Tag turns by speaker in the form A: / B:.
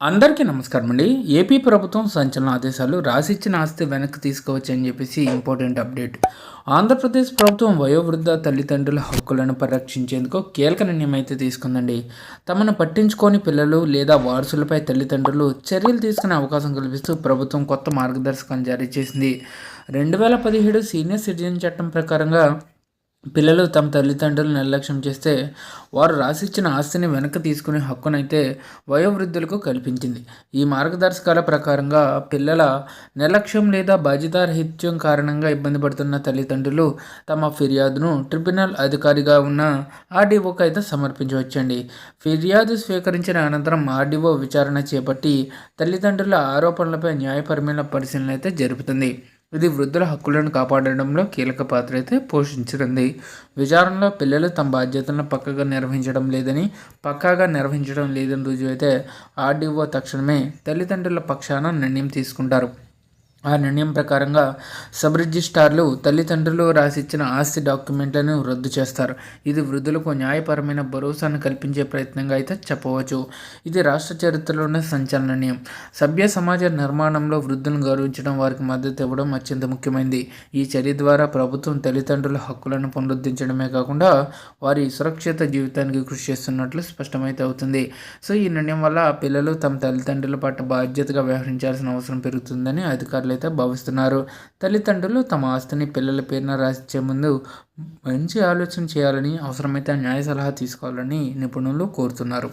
A: అందరికీ నమస్కారం అండి. ఏపీ ప్రభుత్వం సంచలన ఆదేశాలు రాసిచ్చిన ఆస్తి వెనక్కి తీసుకోవచ్చు అని చెప్పేసి ఇంపార్టెంట్ అప్డేట్. ఆంధ్రప్రదేశ్ ప్రభుత్వం వయోవృద్ధ తల్లిదండ్రుల హక్కులను పరిరక్షించేందుకు కీలక నిర్ణయం అయితే తీసుకుందండి. తమను పట్టించుకొని పిల్లలు లేదా వారసులపై తల్లిదండ్రులు చర్యలు తీసుకునే అవకాశం కల్పిస్తూ ప్రభుత్వం కొత్త మార్గదర్శకాలు జారీ చేసింది. రెండు వేల పదిహేడు సీనియర్ సిటిజన్ చట్టం ప్రకారంగా పిల్లలు తమ తల్లిదండ్రులు నిర్లక్ష్యం చేస్తే వారు రాసిచ్చిన ఆస్తిని వెనక్కి తీసుకునే హక్కునైతే వయోవృద్ధులకు కల్పించింది. ఈ మార్గదర్శకాల ప్రకారంగా పిల్లల నిర్లక్ష్యం లేదా బాధ్యతారహిత్యం కారణంగా ఇబ్బంది పడుతున్న తల్లిదండ్రులు తమ ఫిర్యాదును ట్రిబ్యునల్ అధికారిగా ఉన్న ఆర్డీఓకి అయితే సమర్పించవచ్చండి. ఫిర్యాదు స్వీకరించిన అనంతరం ఆర్డీఓ విచారణ చేపట్టి తల్లిదండ్రుల ఆరోపణలపై న్యాయపరమైన పరిశీలన అయితే జరుపుతుంది. ఇది వృద్ధుల హక్కులను కాపాడడంలో కీలక పాత్ర అయితే పోషించనుంది. విచారణలో పిల్లలు తమ బాధ్యతలను పక్కగా నిర్వహించడం లేదని పక్కాగా నిర్వహించడం లేదని రుజువైతే ఆర్డీఓ తక్షణమే తల్లిదండ్రుల పక్షాన నిర్ణయం తీసుకుంటారు. ఆ నిర్ణయం ప్రకారంగా సబ్ రిజిస్ట్రార్లు తల్లిదండ్రులు రాసిచ్చిన ఆస్తి డాక్యుమెంట్లను రద్దు చేస్తారు. ఇది వృద్ధులకు న్యాయపరమైన భరోసాను కల్పించే ప్రయత్నంగా అయితే చెప్పవచ్చు. ఇది రాష్ట్ర చరిత్రలోనే సంచలనీయం సభ్య సమాజ నిర్మాణంలో వృద్ధులను గౌరవించడం వారికి మద్దతు ఇవ్వడం అత్యంత ముఖ్యమైనది ఈ చర్య ద్వారా ప్రభుత్వం తల్లిదండ్రుల హక్కులను పునరుద్ధరించడమే కాకుండా వారి సురక్షిత జీవితానికి కృషి చేస్తున్నట్లు స్పష్టమైతే అవుతుంది. సో ఈ నిర్ణయం వల్ల పిల్లలు తమ తల్లిదండ్రుల పట్ల బాధ్యతగా వ్యవహరించాల్సిన అవసరం పెరుగుతుందని అధికారులు అయితే భావిస్తున్నారు. తల్లిదండ్రులు తమ ఆస్తిని పిల్లల పేరున రాసిచ్చే ముందు మంచి ఆలోచన చేయాలని అవసరమైతే న్యాయ సలహా తీసుకోవాలని నిపుణులు కోరుతున్నారు.